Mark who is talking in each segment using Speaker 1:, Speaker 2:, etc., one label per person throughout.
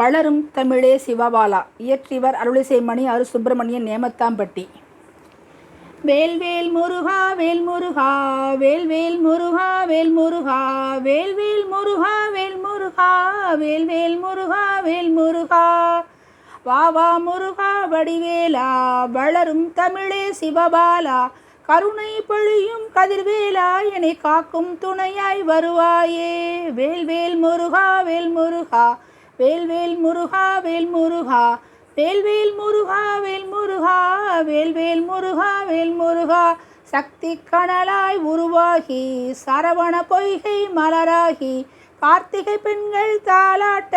Speaker 1: வளரும் தமிழே சிவபாலா. இயற்றியவர் அருளிசை மணி அரு சுப்பிரமணியன் நேமத்தாம்பட்டி. வேல்வேல் முருகா வேல் முருகா வேல்வேல் முருகா வேல் முருகா வேல்வேல் முருகா வேல் முருகா வேல்வேல் முருகா வேல் முருகா. வா வா முருகா வடிவேலா வளரும் தமிழே சிவபாலா. கருணை பொழியும் கதிர்வேலா என்னை காக்கும் துணையாய் வருவாயே. வேல்வேல் முருகா வேல் முருகா வேல்வேல் முருகா வேல் முருகா. வேல்வேல் முருகா வேல் முருகா. வேல்வேல் முருகா வேல் முருகா. சக்தி கணலாய் உருவாகி சரவண பொய்கை மலராகி கார்த்திகை பெண்கள் தாலாட்ட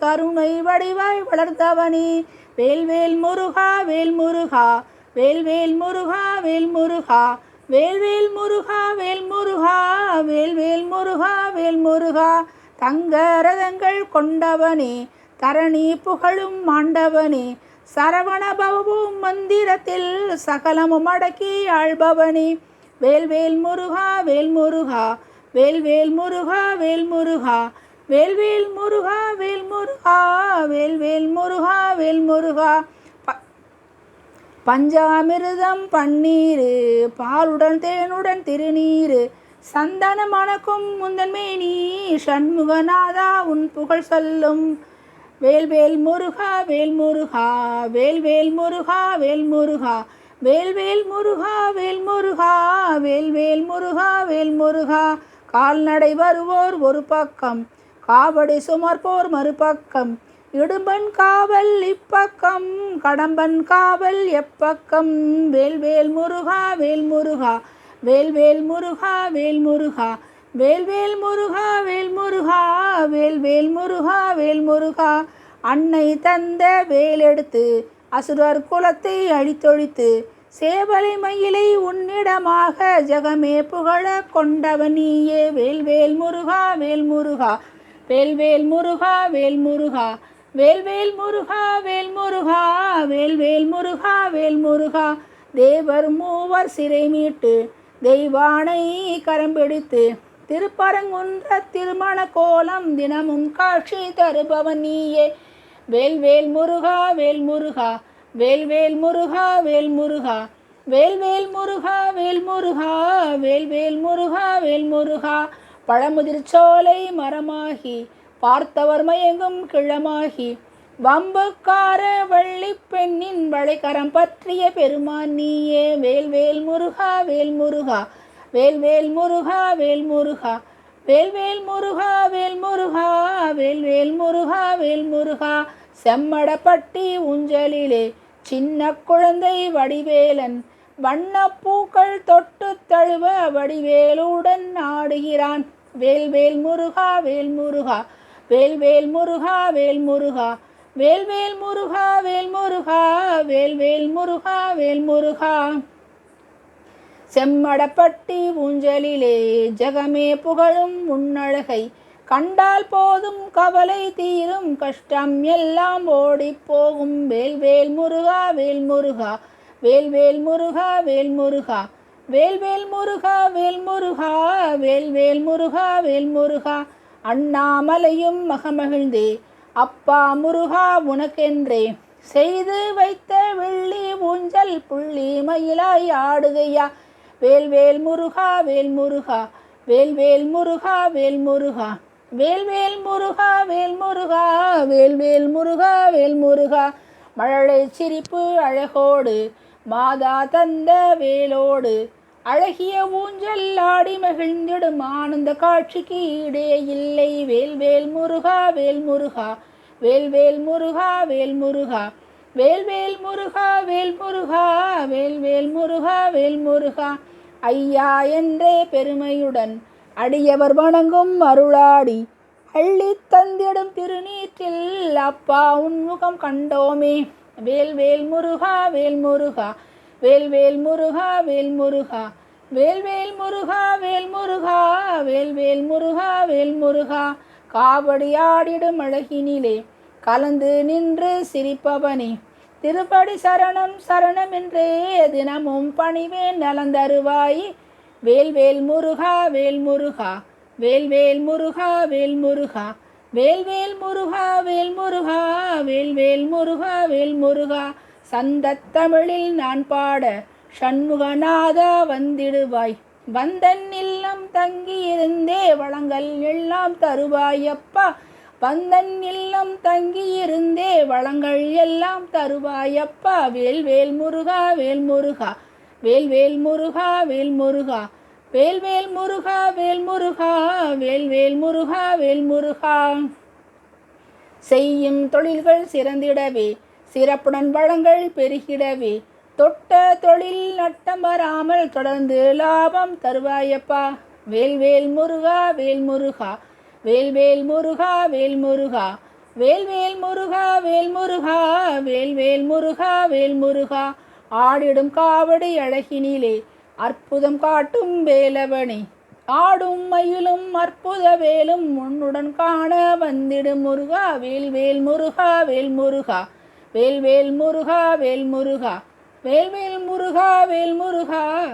Speaker 1: கருணை வடிவாய் வளர்ந்தவனே. வேல்வேல் முருகா வேல் முருகா. வேல்வேல் முருகா வேல் முருகா. வேல்வேல் முருகா வேல் முருகா. வேல்வேல் முருகா வேல் முருகா. தங்க ரதங்கள் கொண்டவனே தரணி புகழும் மாண்டவனே சரவணபவமும் மந்திரத்தில் சகலமும் அடக்கி ஆள்பவனே. வேல்வேல் முருகா வேல் முருகா வேல்வேல் முருகா வேல் முருகா வேல்வேல் முருகா வேல் முருகா வேல்வேல் முருகா வேல் முருகா. ப பஞ்சாமிர்தம் பன்னீர் பாலுடன் தேனுடன் திருநீர் சந்தன மணக்கும் முந்தன் சண்முகநாதா உன் புகழ் சொல்லும். வேல்வேல் முருகா வேல் முருகா வேல்வேல் முருகா வேல் முருகா வேல்வேல் முருகா வேல் முருகா வேல்வேல் முருகா வேல் முருகா. கால்நடை வருவோர் ஒரு பக்கம் காவடி சுமர்ப்போர் மறுபக்கம். இடும்பன் காவல் இப்பக்கம் கடம்பன் காவல் எப்பக்கம். வேல்வேல் முருகா வேல் முருகா வேல்வேல் முருகா வேல் முருகா. வேல்வேல் முருகா வேல் முருகா. வேல்வேல் முருகா வேல் முருகா. அன்னை தந்த வேலெடுத்து அசுரர் குலத்தை அழித்தொழித்து சேவலை மயிலை உன்னிடமாக ஜெகமே புகழ கொண்டவனியே வேல்வேல் முருகா வேல் முருகா. வேல்வேல் முருகா வேல் முருகா. வேல்வேல் முருகா வேல் முருகா. வேல்வேல் முருகா வேல் முருகா. தேவர் மூவர் சிறை மீட்டு தெய்வானை கரம்பிடித்து திருப்பரங்குன்ற திருமண கோலம் தினமும் காட்சி தருபவன் நீயே. வேல்வேல் முருகா வேல் முருகா வேல்வேல் முருகா வேல் முருகா வேல்வேல் முருகா வேல் முருகா வேல்வேல் முருகா வேல் முருகா. பழமுதிர்ச்சோலை மரமாகி பார்த்தவர் மயங்கும் கிழமாகி வம்புக்கார வள்ளி பெண்ணின் வளைக்கரம் பற்றிய பெருமான் நீயே. வேல்வேல் முருகா வேல் முருகா. வேல்வேல் முருகா வேல் முருகா. வேல்வேல் முருகா வேல் முருகா. வேல்வேல் முருகா வேல் முருகா. செம்மடப்பட்டி ஊஞ்சலிலே சின்ன குழந்தை வடிவேலன். வண்ணப்பூக்கள் தொட்டு தழுவ வடிவேலுடன் ஆடுகிறான். வேல்வேல் முருகா வேல் முருகா. வேல்வேல் முருகா வேல் முருகா. வேல்வேல் முருகா வேல் முருகா வேல்வேல் முருகா வேல் முருகா. செம்மடப்பட்டி ஊஞ்சலிலே ஜெகமே புகழும் உன்னழகை கண்டால் போதும் கவலை தீரும் கஷ்டம் எல்லாம் ஓடிப்போகும் போகும். வேல்வேல் முருகா வேல் முருகா வேல்வேல் முருகா வேல் முருகா. வேல்வேல் முருகா வேல் முருகா வேல்வேல் முருகா வேல் முருகா. அண்ணாமலையும் மகமகிழ்ந்தே அப்பா முருகா உனக்கென்றே செய்து வைத்த வெள்ளி ஊஞ்சல் புள்ளி மயிலாய் ஆடுகையா? வேல்வேல் முருகா வேல் முருகா வேல்வேல் முருகா வேல் முருகா வேல்வேல் முருகா வேல் முருகா வேல்வேல் முருகா வேல் முருகா. மழலை சிரிப்பு அழகோடு மாதா தந்த வேலோடு அழகிய ஊஞ்சல் ஆடி மகிழ்ந்திடும் ஆனந்த காட்சிக்கு ஈடே இல்லை. வேல் வேல் முருகா வேல் முருகா வேல் வேல் முருகா வேல் முருகா வேல் வேல் முருகா வேல் முருகா வேல் வேல் முருகா வேல் முருகா. ஐயா என்றே பெருமையுடன் அடியவர் வணங்கும் அருளாடி அள்ளி தந்திடும் திருநீற்றில் அப்பா உன்முகம் கண்டோமே. வேல் வேல் முருகா வேல் முருகா வேல்வேல் முருகா வேல் முருகா. வேல்வேல் முருகா வேல் முருகா. வேல்வேல் முருகா வேல் முருகா. காவடி ஆடிடும் அழகினிலே. கலந்து நின்று சிரிப்பவனே. திருப்படி சரணம் சரணம் என்றே தினமும் பணிவேன் நலந்தருவாய். வேல்வேல் முருகா வேல் முருகா. வேல்வேல் முருகா வேல் முருகா. வேல்வேல் முருகா வேல் முருகா. வேல் முருகா வேல் முருகா. சந்தத்தமிழில் நான் பாட சண்முகநாதா வந்திடுவாய். வந்தன் இல்லம் தங்கியிருந்தே வளங்கள் எல்லாம் தருவாயப்பா. வந்தன் இல்லம் தங்கியிருந்தே வளங்கள் எல்லாம் தருவாயப்பா. வேல் வேல் முருகா வேல் முருகா. வேல் வேல் முருகா வேல் முருகா. வேல் வேல் முருகா வேல் முருகா. வேல் வேல் முருகா வேல் முருகா. செய்யும் தொழில்கள் சிறந்திடவே. சிறப்புடன் வளங்கள் பெருகிடவே. தொட்ட தொழில் நட்டம் வராமல் தொடர்ந்து லாபம் தருவாயப்பா. வேல்வேல் முருகா வேல் முருகா. வேல்வேல் முருகா வேல் முருகா. வேல்வேல் முருகா வேல் முருகா. வேல்வேல் முருகா வேல் முருகா. ஆடிடும் காவடி அழகினிலே அற்புதம் காட்டும் வேலவனே. ஆடும் மயிலும் அற்புத வேலும் உன்னுடன் காண வந்திடும் முருகா. வேல் வேல் முருகா வேல் முருகா. வேல் வேல் முருகா வேல் முருகா. வேல் வேல் முருகா வேல் முருகா.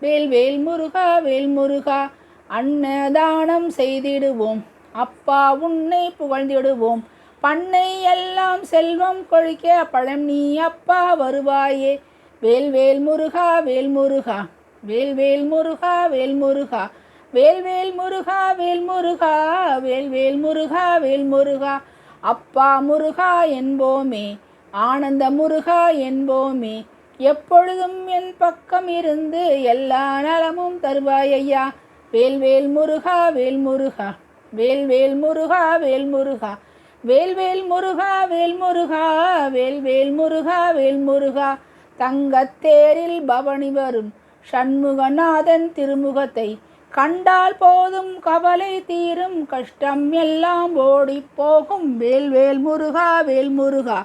Speaker 1: வேல் வேல் முருகா வேல் முருகா. அன்னதானம் செய்திடுவோம். அப்பா உன்னை புகழ்ந்திடுவோம். பண்ணை எல்லாம் செல்வம் கொழிக்க பழம் நீ அப்பா வருவாயே. வேல் வேல் முருகா வேல் முருகா. வேல் வேல் முருகா வேல் முருகா. வேல் வேல் முருகா வேல் முருகா. வேல் வேல் முருகா வேல் முருகா. அப்பா முருகா என்போமே. ஆனந்த முருகா என்போமே. எப்பொழுதும் என் பக்கம் இருந்து எல்லா நலமும் தருவாய் ஐயா வேல் வேல் முருகா வேல் முருகா வேல் வேல் முருகா வேல் முருகா வேல் வேல் முருகா வேல் முருகா வேல் வேல் முருகா. வேல் முருகா தங்கத்தேரில் பவனி வரும் சண்முகநாதன் திருமுகத்தை கண்டால் போதும் கவலை தீரும். கஷ்டம் எல்லாம் ஓடி போகும். வேல் வேல் முருகா வேல் முருகா.